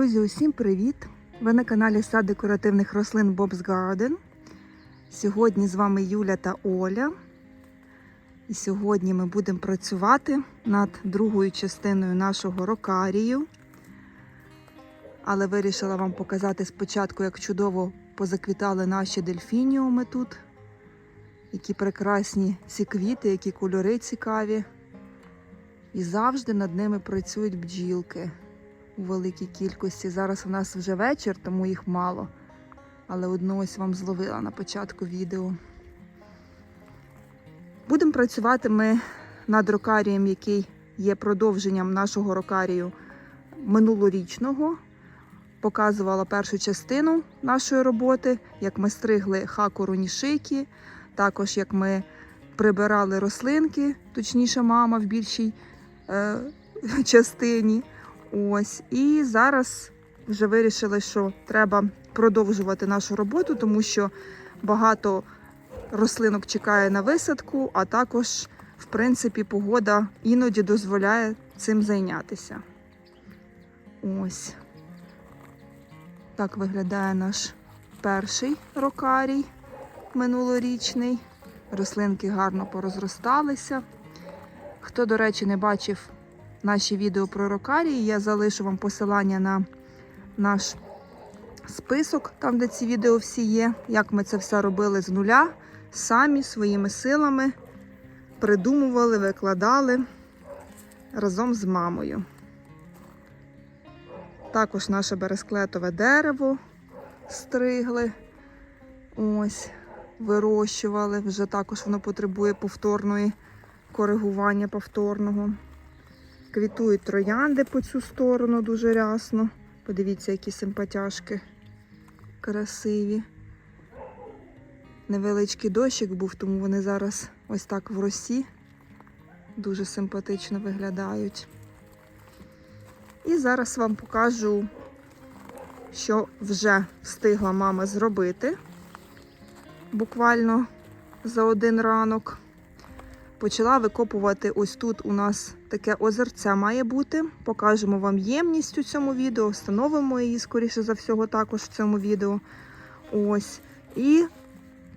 Друзі, усім привіт! Ви на каналі Сад декоративних рослин Bob's Garden. Сьогодні з вами Юля та Оля. І сьогодні ми будемо працювати над другою частиною нашого рокарію. Але вирішила вам показати спочатку, як чудово позаквітали наші дельфініуми тут. Які прекрасні ці квіти, які кольори цікаві. І завжди над ними працюють бджілки у великій кількості. Зараз у нас вже вечір, тому їх мало. Але одну ось вам зловила на початку відео. Будемо працювати ми над рокарієм, який є продовженням нашого рокарію минулорічного. Показувала першу частину нашої роботи, як ми стригли хакору нішики, також як ми прибирали рослинки, точніше, мама в більшій е, частині. Ось. І зараз вже вирішили, що треба продовжувати нашу роботу, тому що багато рослинок чекає на висадку, а також, в принципі, погода іноді дозволяє цим зайнятися. Ось. Так виглядає наш перший рокарій минулорічний. Рослинки гарно порозросталися. Хто, до речі, не бачив наші відео про рокарії, я залишу вам посилання на наш список, там, де ці відео всі є, як ми це все робили з нуля, самі своїми силами придумували, викладали разом з мамою. Також наше бересклетове дерево стригли. Ось, вирощували. Вже також воно потребує повторної коригування повторного. Квітують троянди по цю сторону дуже рясно. Подивіться, які симпатяшки красиві. Невеличкий дощик був, тому вони зараз ось так в росі. Дуже симпатично виглядають. І зараз вам покажу, що вже встигла мама зробити буквально за один ранок. Почала викопувати ось тут у нас таке озерце має бути. Покажемо вам ємність у цьому відео, встановимо її, скоріше за всього, також в цьому відео. Ось. І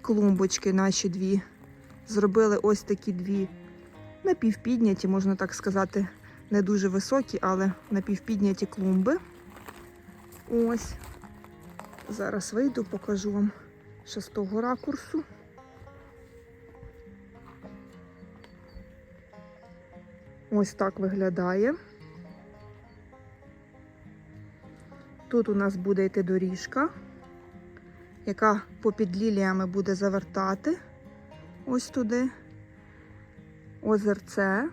клумбочки наші дві. Зробили ось такі дві напівпідняті, можна так сказати, не дуже високі, але напівпідняті клумби. Ось. Зараз вийду, покажу вам ще з того ракурсу. Ось так виглядає. Тут у нас буде йти доріжка, яка попід ліліями буде завертати ось туди озерце,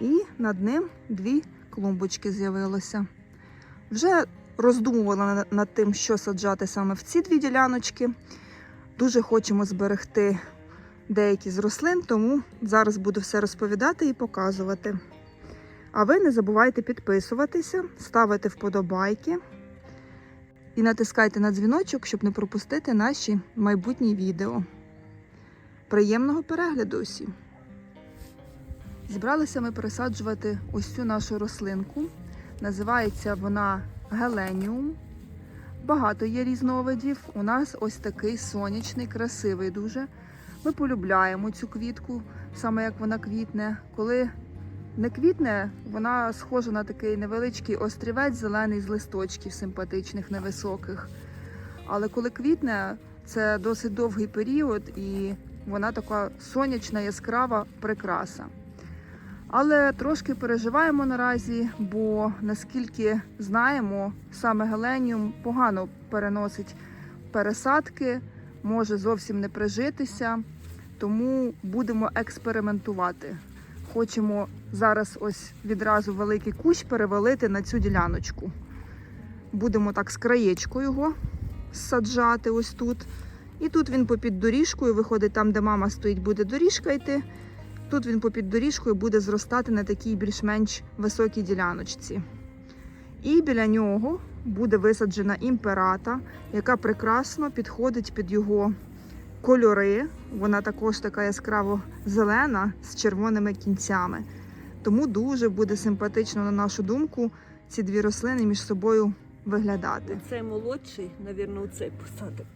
і над ним дві клумбочки з'явилося. Вже роздумувала над тим, що саджати саме в ці дві діляночки. Дуже хочемо зберегти деякі з рослин, тому зараз буду все розповідати і показувати. А ви не забувайте підписуватися, ставити вподобайки і натискайте на дзвіночок, щоб не пропустити наші майбутні відео. Приємного перегляду усім! Зібралися ми пересаджувати ось цю нашу рослинку. Називається вона геленіум. Багато є різновидів. У нас ось такий сонячний, красивий дуже. Ми полюбляємо цю квітку, саме як вона квітне. Коли не квітне, вона схожа на такий невеличкий острівець, зелений з листочків симпатичних, невисоких. Але коли квітне, це досить довгий період і вона така сонячна, яскрава прикраса. Але трошки переживаємо наразі, бо наскільки знаємо, саме геленіум погано переносить пересадки, може зовсім не прижитися, тому будемо експериментувати. Хочемо зараз ось відразу великий кущ перевалити на цю діляночку. Будемо так з краєчку його саджати ось тут. І тут він попід доріжкою виходить там, де мама стоїть, буде доріжка йти. Тут він попід доріжкою буде зростати на такій більш-менш високій діляночці. І біля нього буде висаджена імперата, яка прекрасно підходить під його кольори. Вона також така яскраво зелена з червоними кінцями. Тому дуже буде симпатично, на нашу думку, ці дві рослини між собою виглядати. Це молодший, навірно, цей посадок.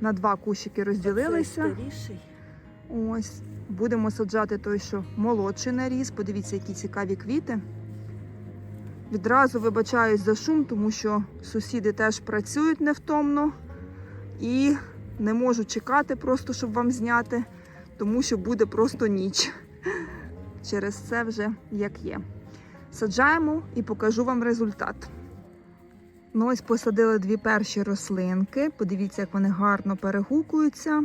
На два кущики розділилися. Ось будемо саджати той, що молодший наріс. Подивіться, які цікаві квіти. Відразу вибачаюсь за шум, тому що сусіди теж працюють невтомно і не можу чекати просто, щоб вам зняти, тому що буде просто ніч. Через це вже як є. Саджаємо і покажу вам результат. Ну, ось посадили дві перші рослинки. Подивіться, як вони гарно перегукуються.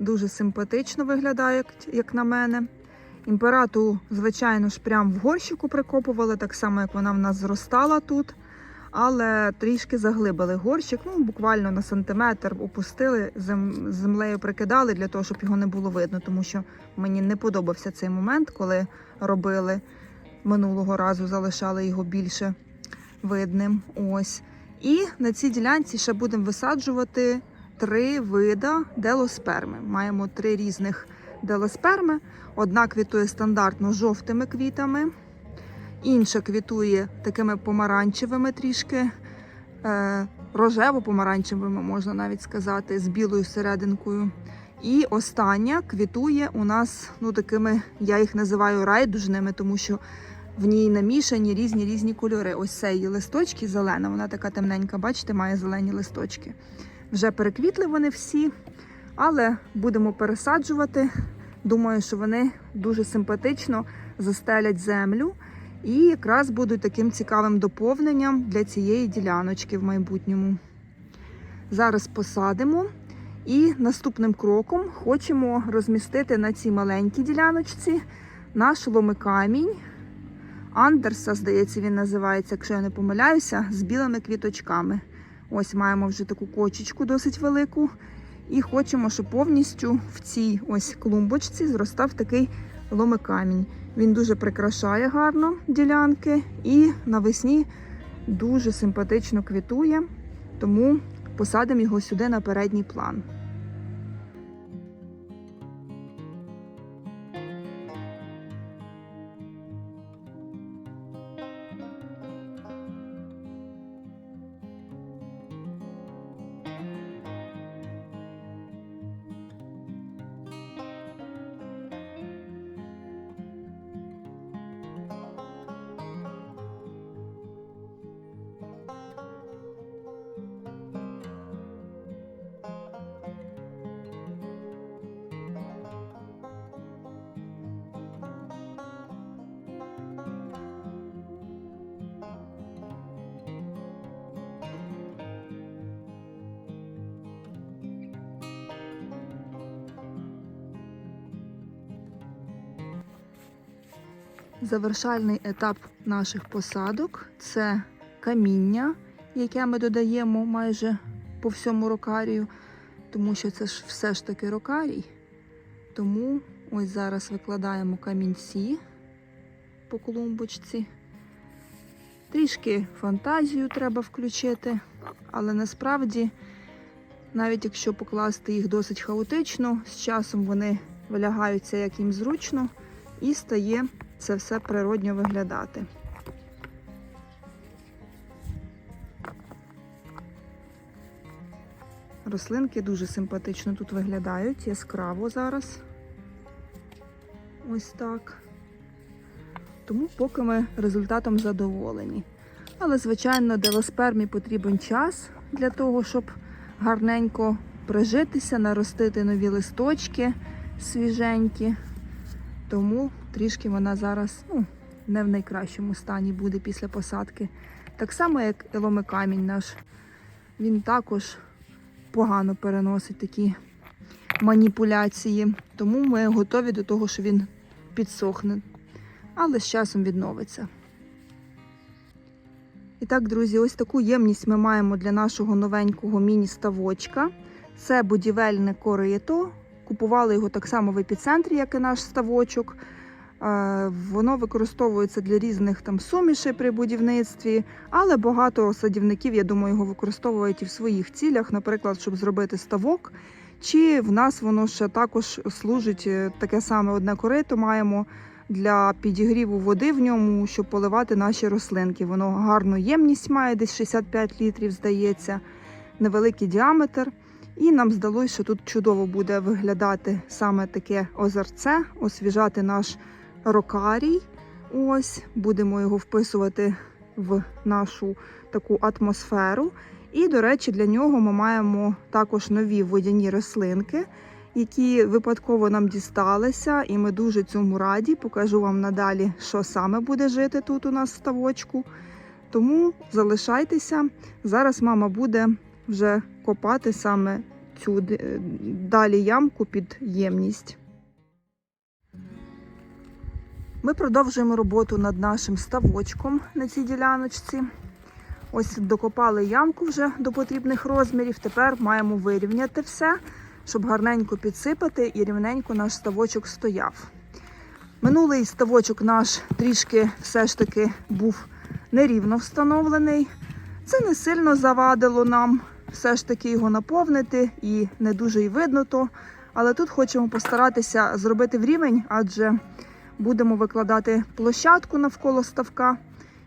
Дуже симпатично виглядає, як, як на мене. Імперату, звичайно ж, прямо в горщику прикопували, так само, як вона в нас зростала тут. Але трішки заглибили горщик, ну буквально на сантиметр опустили, зем, землею прикидали для того, щоб його не було видно, тому що мені не подобався цей момент, коли робили минулого разу, залишали його більше видним. Ось. І на цій ділянці ще будемо висаджувати три вида делосперми. Маємо три різних делосперми. Одна квітує стандартно жовтими квітами, інша квітує такими помаранчевими трішки, е, рожево-помаранчевими, можна навіть сказати, з білою серединкою. І остання квітує у нас ну, такими, я їх називаю райдужними, тому що в ній намішані різні різні кольори. Ось це її листочки зелена, вона така темненька, бачите, має зелені листочки. Вже переквітли вони всі, але будемо пересаджувати. Думаю, що вони дуже симпатично застелять землю і якраз будуть таким цікавим доповненням для цієї діляночки в майбутньому. Зараз посадимо. І наступним кроком хочемо розмістити на цій маленькій діляночці наш ломикамінь. Андерса, здається, він називається, якщо я не помиляюся, з білими квіточками. Ось маємо вже таку кочечку досить велику. І хочемо, щоб повністю в цій ось клумбочці зростав такий ломикамінь. Він дуже прикрашає гарно ділянки і навесні дуже симпатично квітує, тому посадимо його сюди на передній план. Завершальний етап наших посадок це каміння, яке ми додаємо майже по всьому рокарію, тому що це ж все ж таки рокарій. Тому ось зараз викладаємо камінці по клумбочці. Трішки фантазію треба включити, але насправді, навіть якщо покласти їх досить хаотично, з часом вони вилягаються як їм зручно і стає це все природньо виглядати. Рослинки дуже симпатично тут виглядають, яскраво зараз. Ось так. Тому поки ми результатом задоволені. Але, звичайно, делоспермі потрібен час для того, щоб гарненько прижитися, наростити нові листочки свіженькі. Тому трішки вона зараз ну, не в найкращому стані буде після посадки. Так само, як і ломикамінь наш. Він також погано переносить такі маніпуляції. Тому ми готові до того, що він підсохне. Але з часом відновиться. І так, друзі, ось таку ємність ми маємо для нашого новенького міні-ставочка. Це будівельне корито. Купували його так само в епіцентрі, як і наш ставочок. Воно використовується для різних там сумішей при будівництві, але багато садівників, я думаю, його використовують і в своїх цілях, наприклад, щоб зробити ставок. Чи в нас воно ще також служить е, таке саме одне корито маємо для підігріву води в ньому, щоб поливати наші рослинки. Воно гарну ємність має, десь 65 літрів, здається, невеликий діаметр. І нам здалося, що тут чудово буде виглядати саме таке озерце, освіжати наш рокарій. Ось будемо його вписувати в нашу таку атмосферу. І, до речі, для нього ми маємо також нові водяні рослинки, які випадково нам дісталися, і ми дуже цьому раді. Покажу вам надалі, що саме буде жити тут у нас в ставочку. Тому залишайтеся. Зараз мама буде вже копати саме цю далі ямку під ємність. Ми продовжуємо роботу над нашим ставочком на цій діляночці. Ось докопали ямку вже до потрібних розмірів. Тепер маємо вирівняти все, щоб гарненько підсипати і рівненько наш ставочок стояв. Минулий ставочок наш трішки все ж таки був нерівно встановлений. Це не сильно завадило нам все ж таки його наповнити і не дуже й видно то. Але тут хочемо постаратися зробити в рівень, адже будемо викладати площадку навколо ставка.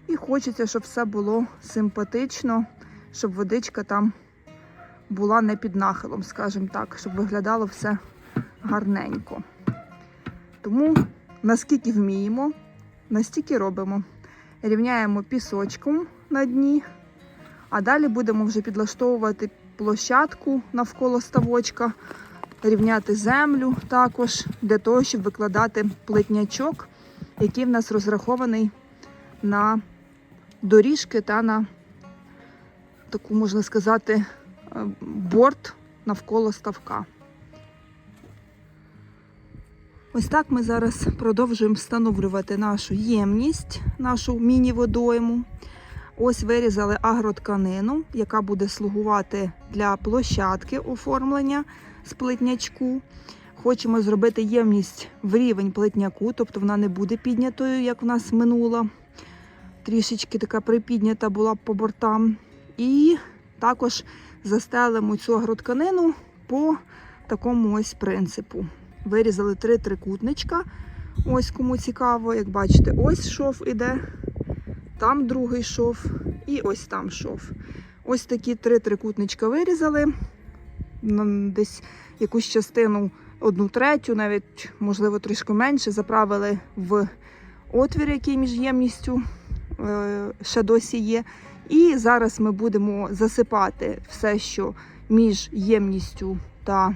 І хочеться, щоб все було симпатично, щоб водичка там була не під нахилом, скажімо так, щоб виглядало все гарненько. Тому наскільки вміємо, настільки робимо. Рівняємо пісочком на дні, а далі будемо вже підлаштовувати площадку навколо ставочка, рівняти землю також для того, щоб викладати плитнячок, який в нас розрахований на доріжки та на таку, можна сказати, е, борт навколо ставка. Ось так ми зараз продовжуємо встановлювати нашу ємність, нашу міні-водойму. Ось вирізали агротканину, яка буде слугувати для площадки оформлення з плитнячку. Хочемо зробити ємність в рівень плитняку, тобто вона не буде піднятою, як в нас минула. Трішечки така припіднята була по бортам. І також застелимо цю агротканину по такому ось принципу. Вирізали три трикутничка. Ось кому цікаво, як бачите, ось шов іде, там другий шов і ось там шов. Ось такі три трикутничка вирізали. Десь якусь частину, одну третю, навіть, можливо, трішки менше, заправили в отвір, який між ємністю е, ще досі є. І зараз ми будемо засипати все, що між ємністю та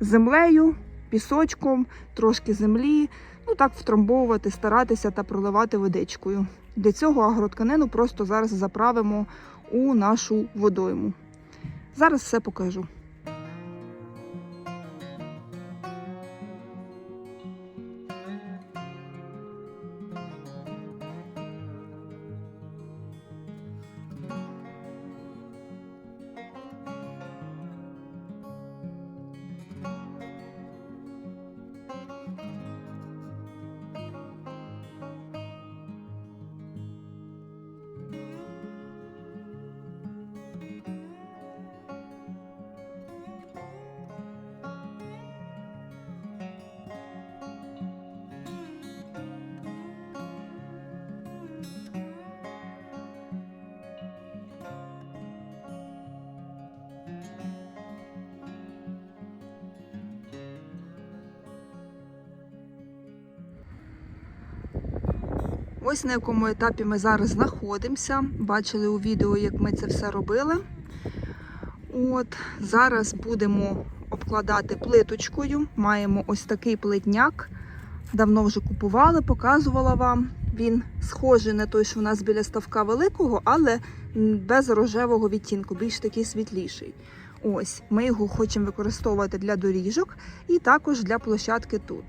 землею, пісочком, трошки землі. Ну так втрамбовувати, старатися та проливати водичкою. Для цього агротканину просто зараз заправимо у нашу водойму. Зараз все покажу. Ось на якому етапі ми зараз знаходимося. Бачили у відео, як ми це все робили. От зараз будемо обкладати плиточкою. Маємо ось такий плитняк. Давно вже купували, показувала вам. Він схожий на той, що в нас біля ставка великого, але без рожевого відтінку, більш такий світліший. Ось, ми його хочемо використовувати для доріжок і також для площадки тут.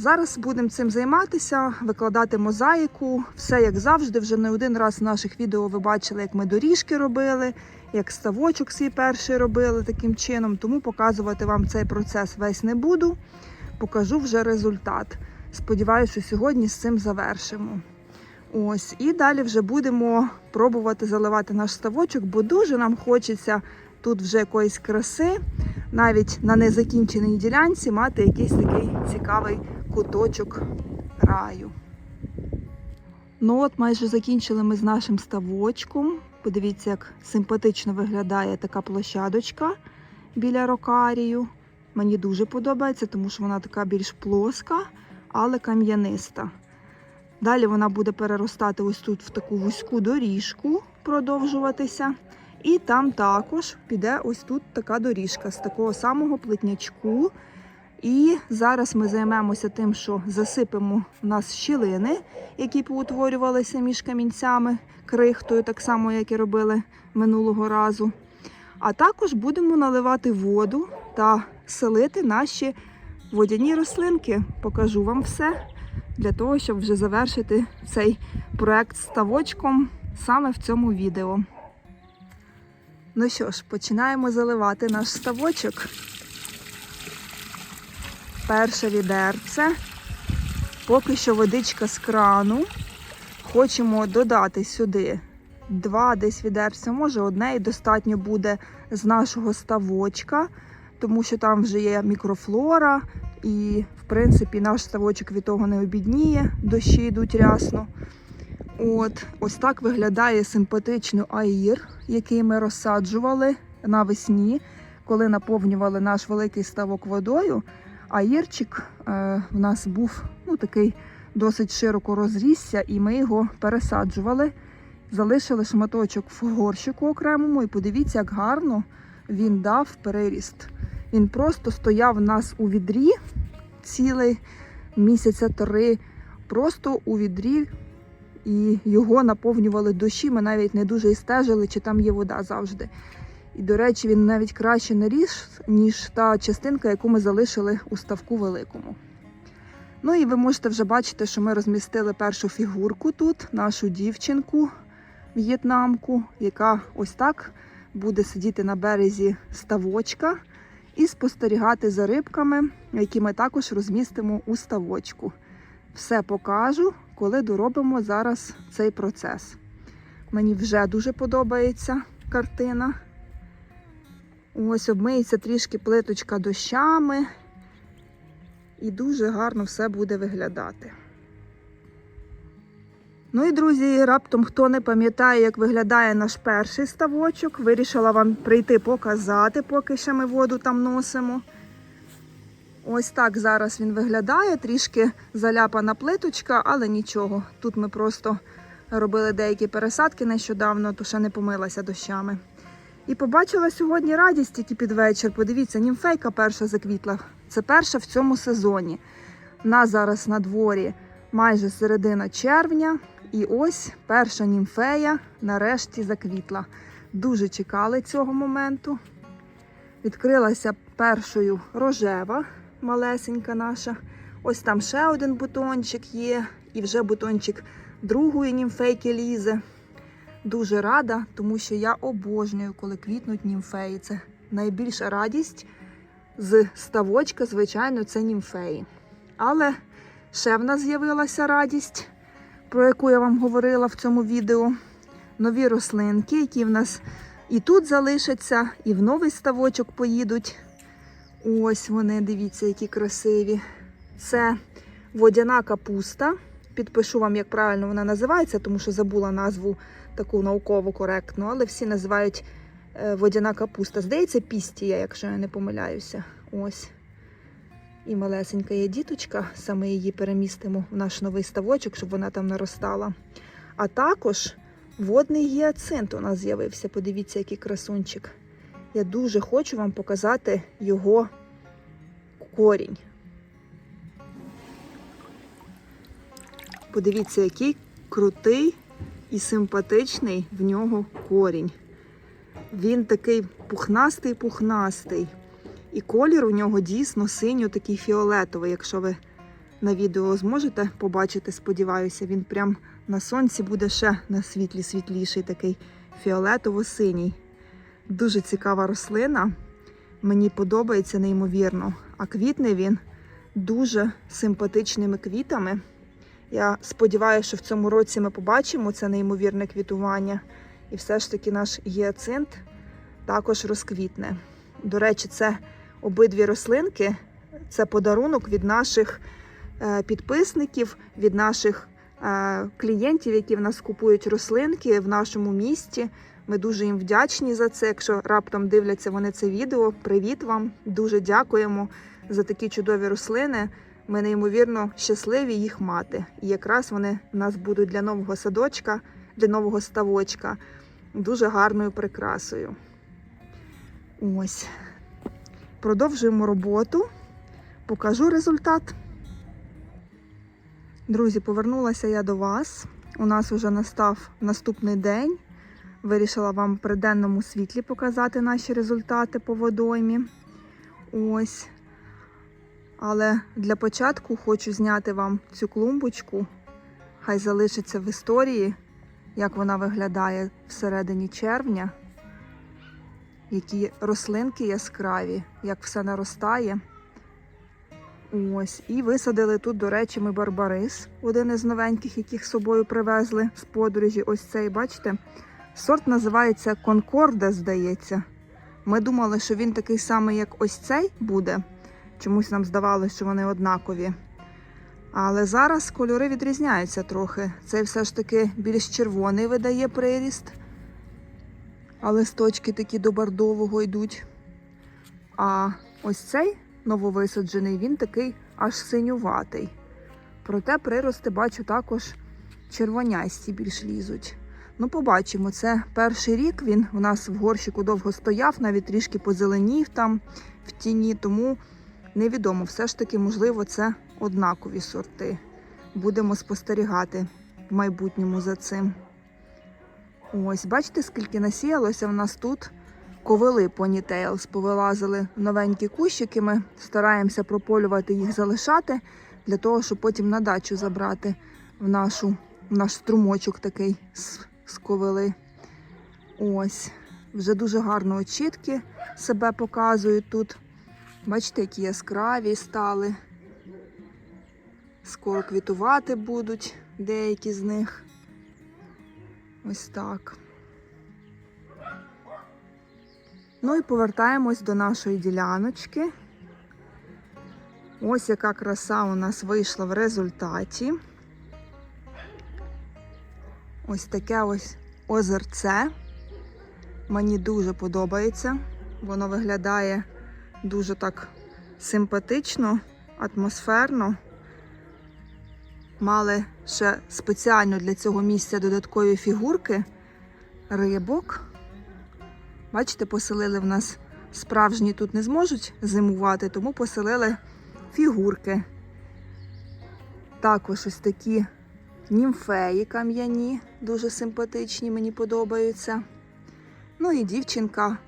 Зараз будемо цим займатися, викладати мозаїку. Все як завжди. Вже не один раз в наших відео ви бачили, як ми доріжки робили, як ставочок свій перший робили таким чином. Тому показувати вам цей процес весь не буду. Покажу вже результат. Сподіваюся, що сьогодні з цим завершимо. Ось, і далі вже будемо пробувати заливати наш ставочок, бо дуже нам хочеться тут вже якоїсь краси, навіть на незакінченій ділянці мати якийсь такий цікавий куточок раю. Ну от майже закінчили ми з нашим ставочком. Подивіться, як симпатично виглядає така площадочка біля рокарію. Мені дуже подобається, тому що вона така більш плоска, але кам'яниста. Далі вона буде переростати ось тут в таку вузьку доріжку, продовжуватися. І там також піде ось тут така доріжка з такого самого плетнячку. І зараз ми займемося тим, що засипемо у нас щілини, які поутворювалися між камінцями, крихтою, так само, як і робили минулого разу. А також будемо наливати воду та селити наші водяні рослинки. Покажу вам все для того, щоб вже завершити цей проект ставочком саме в цьому відео. Ну що ж, починаємо заливати наш ставочок. Перше відерце. Поки що водичка з крану. Хочемо додати сюди два десь відерця, може одне і достатньо буде з нашого ставочка, тому що там вже є мікрофлора, і, в принципі, наш ставочок від того не обідніє, дощі йдуть рясно. От, ось так виглядає симпатично аїр, який ми розсаджували навесні, коли наповнювали наш великий ставок водою. Аїрчик е, в нас був ну, такий досить широко розрісся, і ми його пересаджували. Залишили шматочок в горщику окремому, і подивіться, як гарно він дав переріст. Він просто стояв у нас у відрі цілий місяця три, просто у відрі, і його наповнювали дощі. Ми навіть не дуже і стежили, чи там є вода завжди. І, до речі, він навіть краще наріс, ніж та частинка, яку ми залишили у ставку великому. Ну і ви можете вже бачити, що ми розмістили першу фігурку тут, нашу дівчинку в'єтнамку, яка ось так буде сидіти на березі ставочка і спостерігати за рибками, які ми також розмістимо у ставочку. Все покажу, коли доробимо зараз цей процес. Мені вже дуже подобається картина. Ось обмиється трішки плиточка дощами, і дуже гарно все буде виглядати. Ну і друзі, раптом хто не пам'ятає, як виглядає наш перший ставочок, вирішила вам прийти показати, поки ще ми воду там носимо. Ось так зараз він виглядає, трішки заляпана плиточка, але нічого. Тут ми просто робили деякі пересадки нещодавно, то ще не помилася дощами. І побачила сьогодні радість тільки під вечір. Подивіться, німфейка перша заквітла. Це перша в цьому сезоні. У нас зараз на дворі майже середина червня. І ось перша німфея нарешті заквітла. Дуже чекали цього моменту. Відкрилася першою рожева, малесенька наша. Ось там ще один бутончик є, і вже бутончик другої німфейки лізе. Дуже рада, тому що я обожнюю, коли квітнуть німфеї. Це найбільша радість з ставочка, звичайно, це німфеї. Але ще в нас з'явилася радість, про яку я вам говорила в цьому відео. Нові рослинки, які в нас і тут залишаться, і в новий ставочок поїдуть. Ось вони, дивіться, які красиві. Це водяна капуста. Підпишу вам, як правильно вона називається, тому що забула назву таку науково коректну, але всі називають е, водяна капуста. Здається, пістія, якщо я не помиляюся. Ось. І малесенька є діточка, саме її перемістимо в наш новий ставочок, щоб вона там наростала. А також водний гіацинт у нас з'явився. Подивіться, який красунчик. Я дуже хочу вам показати його корінь. Подивіться, який крутий і симпатичний в нього корінь. Він такий пухнастий-пухнастий. І колір у нього дійсно синьо такий фіолетовий. Якщо ви на відео зможете побачити, сподіваюся, він прям на сонці буде ще на світлі світліший, такий фіолетово-синій. Дуже цікава рослина. Мені подобається неймовірно. А квітне він дуже симпатичними квітами. Я сподіваюся, що в цьому році ми побачимо це неймовірне квітування. І все ж таки наш гіацинт також розквітне. До речі, це обидві рослинки це подарунок від наших е, підписників, від наших е, клієнтів, які в нас купують рослинки в нашому місті. Ми дуже їм вдячні за це. Якщо раптом дивляться вони це відео, привіт вам! Дуже дякуємо за такі чудові рослини. Ми неймовірно щасливі їх мати. І якраз вони в нас будуть для нового садочка, для нового ставочка дуже гарною прикрасою. Ось. Продовжуємо роботу. Покажу результат. Друзі, повернулася я до вас. У нас вже настав наступний день. Вирішила вам при денному світлі показати наші результати по водоймі. Ось. Але для початку хочу зняти вам цю клумбочку. Хай залишиться в історії, як вона виглядає всередині червня. Які рослинки яскраві, як все наростає. Ось. І висадили тут, до речі, ми барбарис, один із новеньких, яких з собою привезли з подорожі. Ось цей, бачите? Сорт називається Конкорда, здається. Ми думали, що він такий самий, як ось цей буде. Чомусь нам здавалося, що вони однакові. Але зараз кольори відрізняються трохи. Цей все ж таки більш червоний видає приріст. А листочки такі до бордового йдуть. А ось цей нововисаджений, він такий аж синюватий. Проте прирости, бачу, також червонясті більш лізуть. Ну, побачимо, це перший рік. Він у нас в горщику довго стояв, навіть трішки позеленів там в тіні, тому невідомо. Все ж таки, можливо, це однакові сорти. Будемо спостерігати в майбутньому за цим. Ось, бачите, скільки насіялося в нас тут ковили понітейлс. Повилазили новенькі кущики. Ми стараємося прополювати їх, залишати для того, щоб потім на дачу забрати в нашу, в наш струмочок такий з, ковили. Ось. Вже дуже гарно очітки себе показують тут. Бачите, які яскраві стали. Скоро квітувати будуть деякі з них. Ось так. Ну і повертаємось до нашої діляночки. Ось яка краса у нас вийшла в результаті. Ось таке ось озерце. Мені дуже подобається. Воно виглядає дуже так симпатично, атмосферно. Мали ще спеціально для цього місця додаткові фігурки рибок. Бачите, поселили в нас справжні тут не зможуть зимувати, тому поселили фігурки. Також ось такі німфеї кам'яні, дуже симпатичні, мені подобаються. Ну і дівчинка,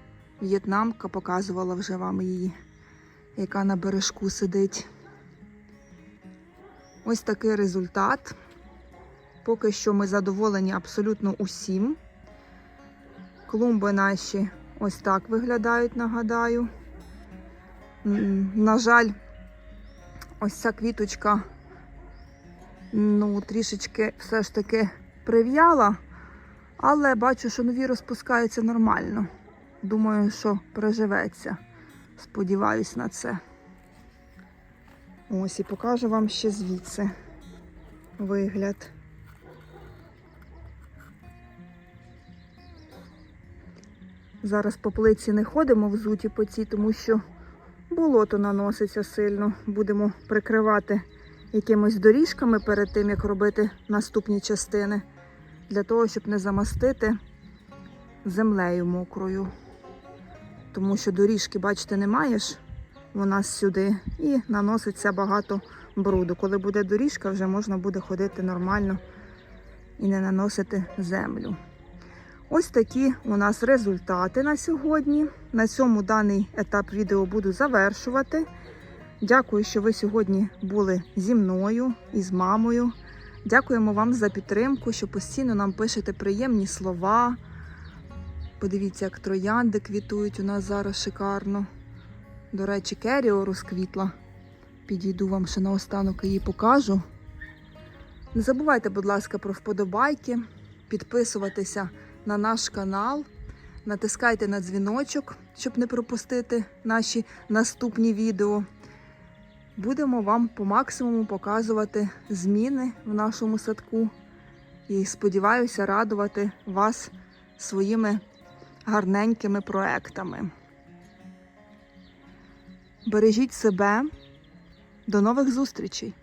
в'єтнамка, показувала вже вам її, яка на бережку сидить. Ось такий результат. Поки що ми задоволені абсолютно усім. Клумби наші ось так виглядають, нагадаю. На жаль, ось ця квіточка ну, трішечки все ж таки прив'яла, але бачу, що нові розпускаються нормально. Думаю, що приживеться. Сподіваюсь на це. Ось і покажу вам ще звідси вигляд. Зараз по плиці не ходимо взуті по цій, тому що болото наноситься сильно. Будемо прикривати якимись доріжками перед тим, як робити наступні частини, для того, щоб не замастити землею мокрою. Тому що доріжки, бачите, немає ж у нас сюди і наноситься багато бруду. Коли буде доріжка, вже можна буде ходити нормально і не наносити землю. Ось такі у нас результати на сьогодні. На цьому даний етап відео буду завершувати. Дякую, що ви сьогодні були зі мною і з мамою. Дякуємо вам за підтримку, що постійно нам пишете приємні слова. Подивіться, як троянди квітують у нас зараз шикарно. До речі, Керіо розквітла. Підійду вам ще наостанок її покажу. Не забувайте, будь ласка, про вподобайки, підписуватися на наш канал, натискайте на дзвіночок, щоб не пропустити наші наступні відео. Будемо вам по максимуму показувати зміни в нашому садку і сподіваюся радувати вас своїми гарненькими проектами. Бережіть себе. До нових зустрічей!